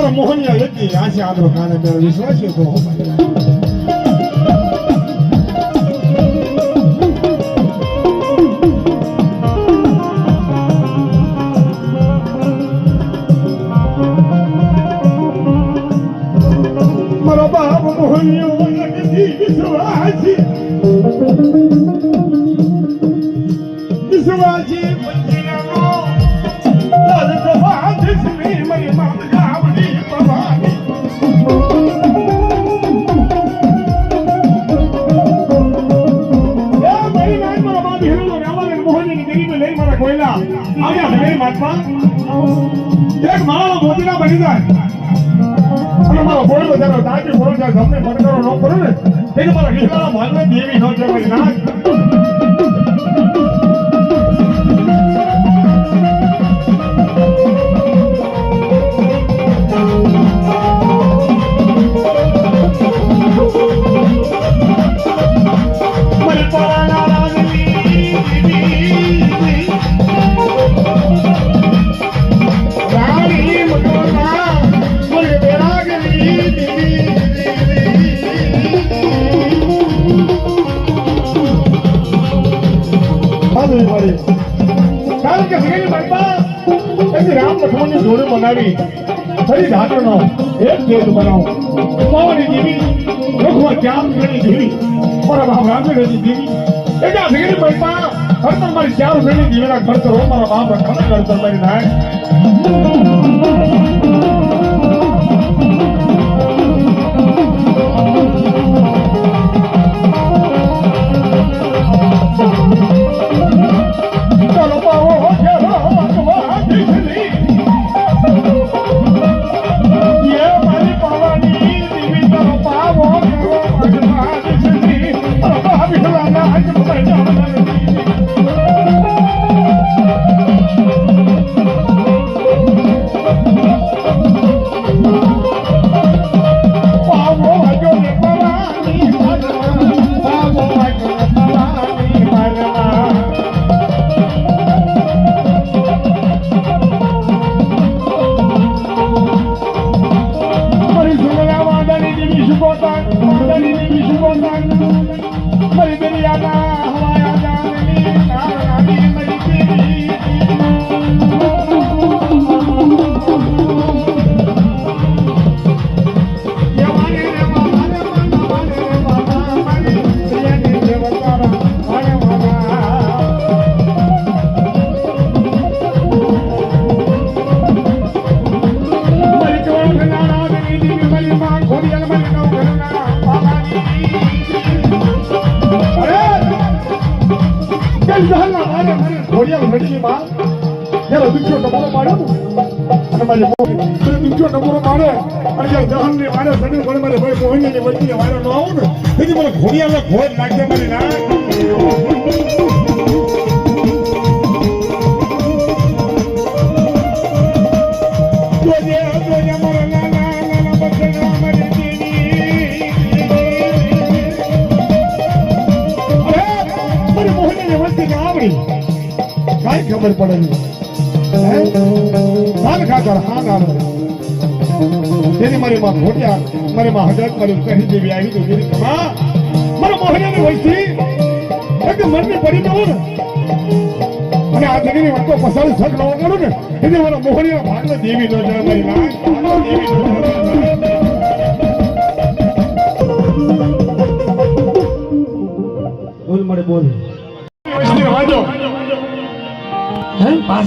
મારા મોહનિયા લગી આશે આદરો કાને મેરો વિશ્વાસ તો બની જાય અને મારો બોલવો જરા દાટી બોલ જાય તમને ફટકારો ન કરો ને એટલે મારા હિરલા માનવે દેવી ન છે મારી બનાવી ફરી ઢાકણનો એક ભેદ બનાવો પાવાની દેવી લખવા ક્યાં ઘણી દેવી મારા બાપ રામદેવની દેવી એટલે આ સગેલી ખરતર મારી ચાર ઘણી દેવીના ખર્ચ હો મારા બાપ રખાના ઘર કર મારી નાય. મારી ઘડીની માં જયારે દુખ્યો ડબોરો પાડે ને, અને મારી ત્યારે દુખ્યો ટમોરો મારે અને દહન જહલની મારે સડી ભણે મારી ભાઈ મોહિનીની વચ્ચે મારે ન આવું ને, તેથી મને ઘોડિયાલને ઘોડ નાખે મારી ના ખબર પડે હાલ ખાતર, હા, ના તેની મારી માં ઘોટ્યા મારી માં હજાર મારી કહી દેવી આવી તો ગીરી કમા મારા મોહનીની વસ્તી એકદમ મનની પડી દઉં ને અને આ જગીની વાતો પસાડી સક ન કરું ને. એટલે મારા મોહનીના ભાગને દેવી ન જાય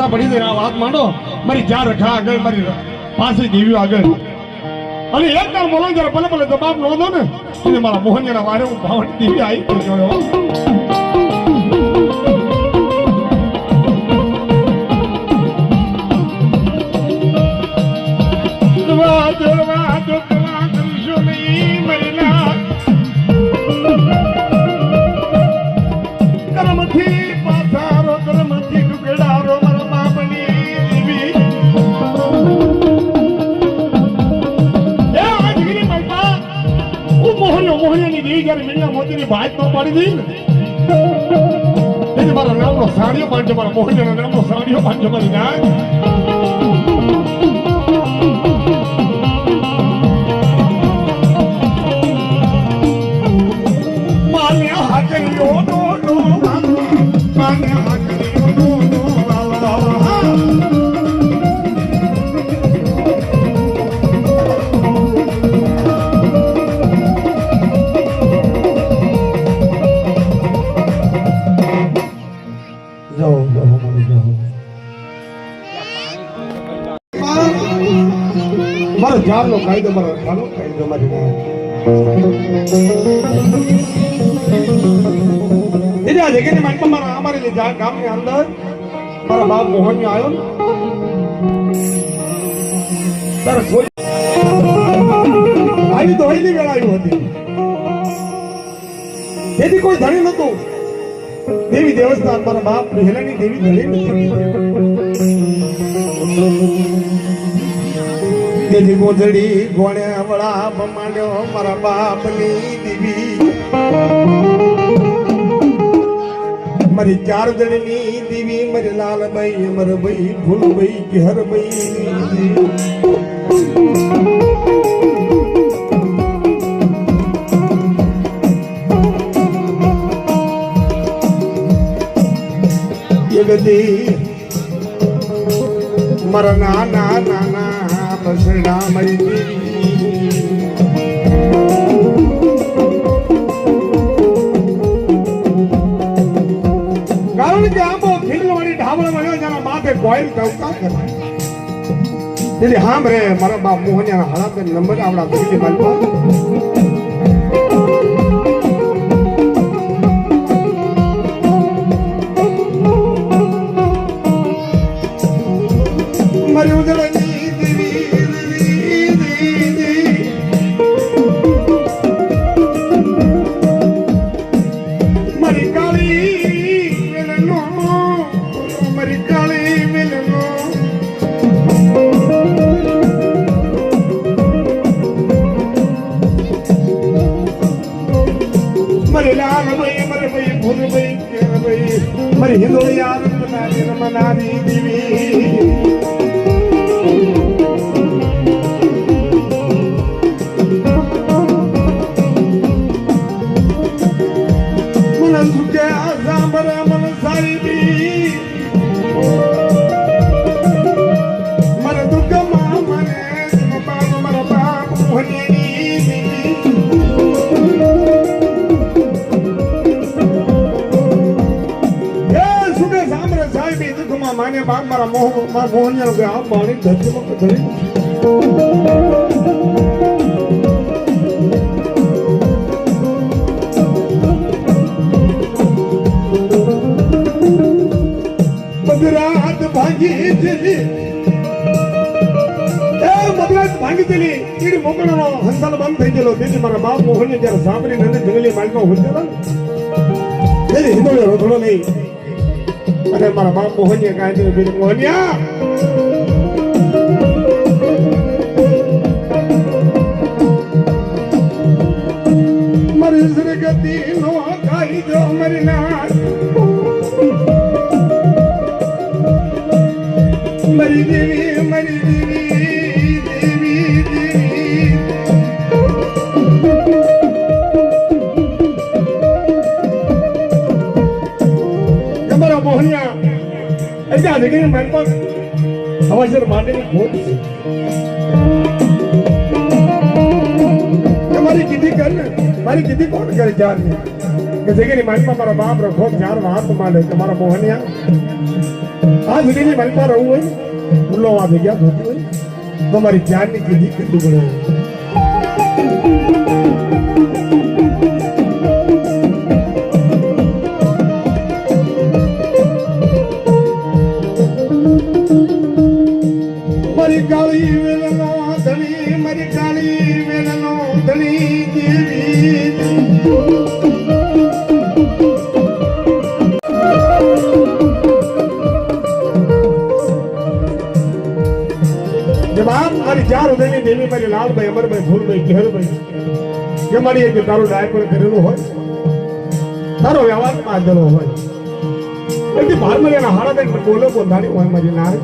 પાસા પડી દે આ વાત માંડો. મારી ચાર રખા આગળ, મારી પાસે જીવ્યો આગળ. અને એક કાર બોલો જરા ભલે ભલે જવાબ નો દો ને. મારા મોહનીના વારે હું ભાવની દેવી આવી તો પાડી દઈ ને એટલે મારા નામનો સાડીઓ પાંચો મારા મોહનના નામનો સાડીઓ પાંચો મારી ના મારો જારનો કાયદો મારો ચાલો કાયદો મારી દીદી જગ્યાની માનમાં મારા અંદર મારા બાપ મોહન આવ્યો ને. કોઈ તો હૈલી વેળા આવ્યું હતી. તેથી કોઈ ધણી નતું દેવી દેવસ્થાન, મારા બાપ હેલાની દેવી ધણી નથી. તેથી ગોધડી ગોણે વળા માંડ્યો મારા બાપની દીવી. મારી ચાર જણની દીવી, મારી લાલભાઈ અમરભાઈ ફૂલભાઈ ઘેરભાઈ એ બધી મારા નાના નાના બસડા મારી દેવી કારણ કે આંબો ખીલવાળી ભાઈ મારી હિંદોળી મારા મોહ મારા મોહનિયા કે આ પાણી ધરતીમાં ધરી મધરાત ભાંગી દીધી. એ મધરાત ભાંગી મોકળાનો હંસાલ બંધ થઈ ગયેલો. તેથી મારા બાપ મોહન જ્યારે સાંભળી નંદ જંગલી માલમાં હોતેલા તેથી હિંદોળે રોધડો નહીં અને મારા બાપ મોહનિયા કાંઈ બીજું મોહનિયા. મારી સરગતિ નો કાઈ દો મારી મરી દેવી સમાચાર માટેની ખોટ છે. કે મારી કીધી કર ને. મારી કીધી કોણ કરે ચાર ને? કે જગ્યાની માલમાં મારા બાપ રખો ચાર વાત માલે કે મારા મોહનિયા આ. જગ્યાની માલમાં રહું હોય ભૂલો આ ગયા, ધોતી હોય તો મારી જાનની કીધી કેટલું પડે ચાર ઉદયની દેવી મારી લાલભાઈ, અમરભાઈ, ભૂલભાઈ કેહરભાઈ કે મારી કે તારું ડાયપર કરેલું હોય, તારો વ્યવહાર બાંધેલો હોય. એટલે બાર મહિનાના હાડા બોલો બોંધાણી હોય મારી નાર.